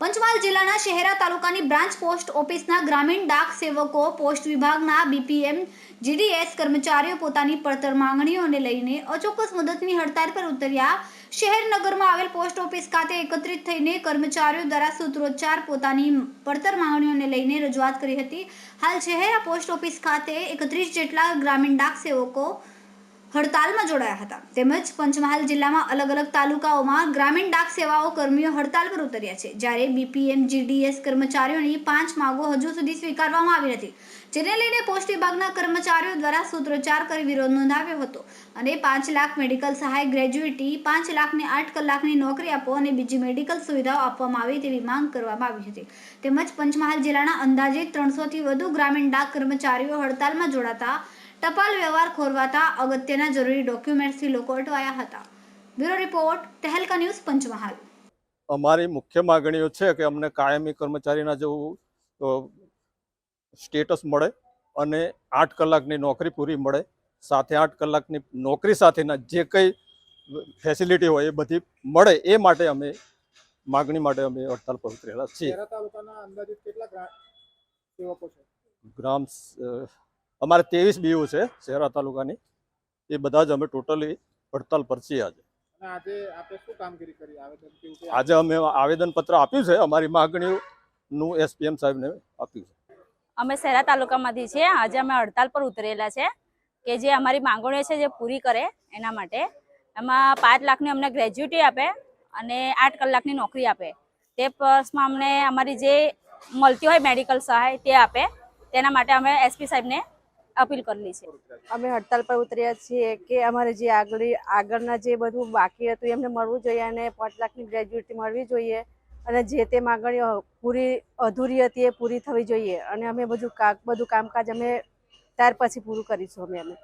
પંચમહાલ જિલ્લાના શહેરા તાલુકાની branch post ઓફિસના ગ્રામીણ ડાક સેવકો, પોસ્ટ વિભાગના બીપીએમ, જીડીએસ કર્મચારીઓ પોતાની પડતર માંગણીઓને લઈને અચોક્કસ મુદતની હડતાળ પર ઉતર્યા. શહેર નગરમાં આવેલ પોસ્ટ ઓફિસ ખાતે એકત્રિત થઈને કર્મચારીઓ દ્વારા સૂત્રોચ્ચાર પોતાની પડતર માંગણીઓને લઈને રજૂઆત કરી હતી. હાલ શહેરા પોસ્ટ ઓફિસ ખાતે એકત્રીસ જેટલા ગ્રામીણ ડાક સેવકો હડતાલમાં જોડાયા હતા. તેમજ પંચમહાલ જિલ્લામાં અલગ અલગ તાલુકાઓમાં ગ્રામીણ ડાક સેવાઓ કર્મીઓ હડતાલ પર ઉતર્યા છે. જ્યારે બીપીએમ જીડીએસ કર્મચારીઓની પાંચ માંગો હજુ સુધી સ્વીકારવામાં આવી નથી. જેને લઈને પોસ્ટ વિભાગના કર્મચારીઓ દ્વારા સૂત્રોચ્ચાર કરી વિરોધ નોંધાવ્યો હતો અને પાંચ લાખ મેડિકલ સહાય ગ્રેજ્યુએટી, પાંચ લાખને આઠ કલાકની નોકરી આપો અને બીજી મેડિકલ સુવિધાઓ આપવામાં આવે તેવી માંગ કરવામાં આવી હતી. તેમજ પંચમહાલ જિલ્લાના અંદાજે ત્રણસોથી વધુ ગ્રામીણ ડાક કર્મચારીઓ હડતાલમાં જોડાતા ટપાલ વ્યવહાર ખોરવાતા અગત્યના જરૂરી ડોક્યુમેન્ટ્સથી લોકો અટવાયા હતા. Bureau report Tehelka news Panchmahal. અમારી મુખ્ય માગણીઓ છે કે અમને કાયમી કર્મચારીના જેવું સ્ટેટસ મળે અને આઠ કલાકની નોકરી પૂરી મળે. સાથે આઠ કલાકની નોકરી સાથેના જે કંઈ ફેસિલિટી હોય એ બધી મળે એ માટે અમે માગણી માટે અમે હડતાલ પર ઉતરેલા છીએ. ગ્રામ અમારે ત્રેવીસ બીઓ છે શહેરા તાલુકાની. એ બધા જ અમે ટોટલી હડતાલ પર છીએ આજે આજે અમે આવેદનપત્ર આપ્યું છે અમારી માગણીઓનું એસપીએમ સાહેબને આપ્યું છે. અમે શહેરા તાલુકામાંથી છીએ. આજે અમે હડતાલ પર ઉતરેલા છે કે જે અમારી માંગણીઓ છે જે પૂરી કરે એના માટે. એમાં પાંચ લાખની અમને ગ્રેજ્યુટી આપે અને આઠ કલાકની નોકરી આપે. તે પ્લસમાં અમને અમારી જે મળતી હોય મેડિકલ સહાય તે આપે. તેના માટે અમે એસપી સાહેબને અપીલ કરેલી છે. અમે હડતાલ પર ઉતર્યા છીએ કે અમારે જે આગળ આગળના જે બધું બાકી હતું, એમને મળવું જોઈએ અને પાંચ લાખની ગ્રેજ્યુટી મળવી જોઈએ. અને જે તે માગણીઓ પૂરી અધૂરી હતી એ પૂરી થવી જોઈએ. અને અમે બધું બધું કામકાજ અમે ત્યાર પછી પૂરું કરીશું અમે અમે.